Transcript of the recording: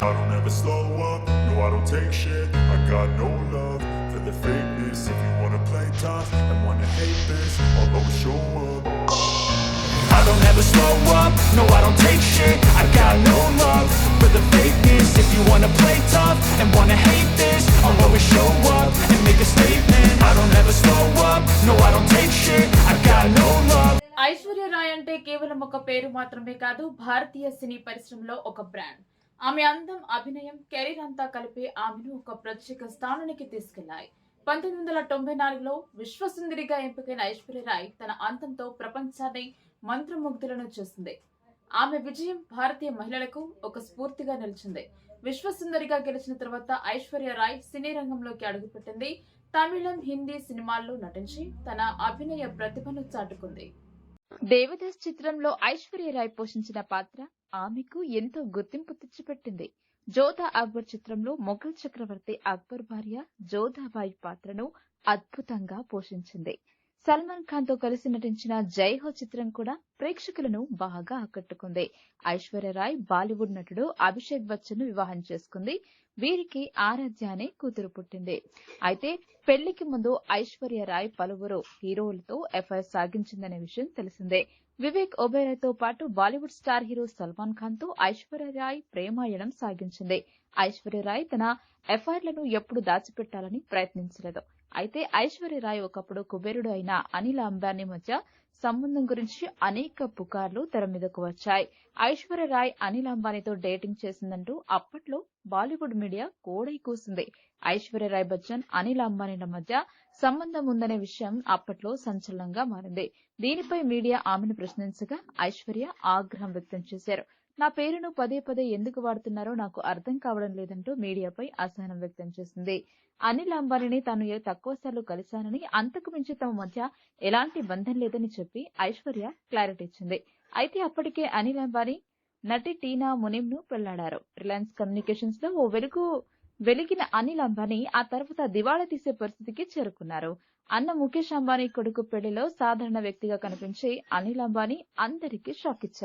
I don't ever slow up, no I don't take shit I got no love for the fakeness If you wanna play tough and wanna hate this I'll always show up I don't ever slow up, no I don't take shit I got no love for the fakeness If you wanna play tough and wanna hate this I'll always show up and make a statement I don't ever slow up, no I don't take shit I got no love Aishwarya Roy అంటే కేవలం ఒక పేరు మాత్రమే కాదు భారతీయ సినీ పరిశ్రమలో ఒక brand ఆమె అందం అభినయం కెరీర్ అంతా కలిపి ఆమెను ఒక ప్రత్యేక స్థానానికి తీసుకెళ్ళాయి. పంతొమ్మిది వందల తొంభై నాలుగులో విశ్వసుందరిగా ఎంపికైన ఐశ్వర్య రాయ్ తన అంతంతో ప్రపంచాన్ని మంత్రముగ్ధులను చేసింది. ఆమె విజయం భారతీయ మహిళలకు ఒక స్ఫూర్తిగా నిలిచింది. విశ్వసుందరిగా గెలిచిన తర్వాత ఐశ్వర్య రాయ్ సినీ రంగంలోకి అడుగుపెట్టింది. తమిళం హిందీ సినిమాల్లో నటించి తన అభినయ ప్రతిభను చాటుకుంది. దేవదాస్ చిత్రంలో ఐశ్వర్యరాయ్ పోషించిన పాత్ర ఆమెకు ఎంతో గుర్తింపు తెచ్చిపెట్టింది. జోధా అక్బర్ చిత్రంలో మొఘల్ చక్రవర్తి అక్బర్ భార్య జోధాబాయి పాత్రను అద్భుతంగా పోషించింది. సల్మాన్ ఖాన్తో కలిసి నటించిన జై హో చిత్రం కూడా ప్రేక్షకులను బాగా ఆకట్టుకుంది. ఐశ్వర్యరాయ్ బాలీవుడ్ నటుడు అభిషేక్ బచ్చన్ను వివాహం చేసుకుంది. వీరికి ఆరాధ్య అనే కూతురు పుట్టింది. అయితే పెళ్ళికి ముందు ఐశ్వర్య రాయ్ పలువురు హీరోలతో ఎఫ్ఐఆర్ సాగించిందనే విషయం తెలిసిందే. వివేక్ ఒబేరాయ్తో పాటు బాలీవుడ్ స్టార్ హీరో సల్మాన్ ఖాన్తో ఐశ్వర్య రాయ్ ప్రేమాయణం సాగించింది. ఐశ్వర్య రాయ్ తన ఎఫ్ఐఆర్లను ఎప్పుడు దాచిపెట్టాలని ప్రయత్నించలేదు. అయితే ఐశ్వర్య రాయ్ ఒకప్పుడు కుబేరుడు అయిన అనిల్ అంబానీ మధ్య సంబంధం గురించి అనేక పుకార్లు తెర మీదకు వచ్చాయి. ఐశ్వర్య రాయ్ అనిల్ అంబానీతో డేటింగ్ చేసిందంటూ అప్పట్లో బాలీవుడ్ మీడియా కోడై కూసింది. ఐశ్వర్య రాయ్ బచ్చన్ అనిల్ అంబానీల మధ్య సంబంధం ఉందనే విషయం అప్పట్లో సంచలనంగా మారింది. దీనిపై మీడియా ఆమెను ప్రశ్నించగా ఐశ్వర్య ఆగ్రహం వ్యక్తం చేశారు. నా పేరును పదే పదే ఎందుకు వాడుతున్నారో నాకు అర్థం కావడం లేదంటూ మీడియాపై అసహనం వ్యక్తం చేసింది. అనిల్ అంబానీని తాను ఏ తక్కువ సార్లు కలిశానని అంతకు మించి తమ మధ్య ఎలాంటి బంధం లేదని చెప్పి ఐశ్వర్య క్లారిటీ ఇచ్చింది. అయితే అప్పటికే అనిల్ అంబానీ నటి టీనా మునిమ్ను పెళ్ళాడారు. రిలయన్స్ కమ్యూనికేషన్స్లో ఓ వెలుగు వెలిగిన అనిల్ అంబానీ ఆ తర్వాత దివాళా తీసే పరిస్థితికి చేరుకున్నారు. అన్న ముఖేష్ అంబానీ కొడుకు పెళ్ళిలో సాధారణ వ్యక్తిగా కనిపించే అనిల్ అంబానీ అందరికీ షాక్ ఇచ్చారు.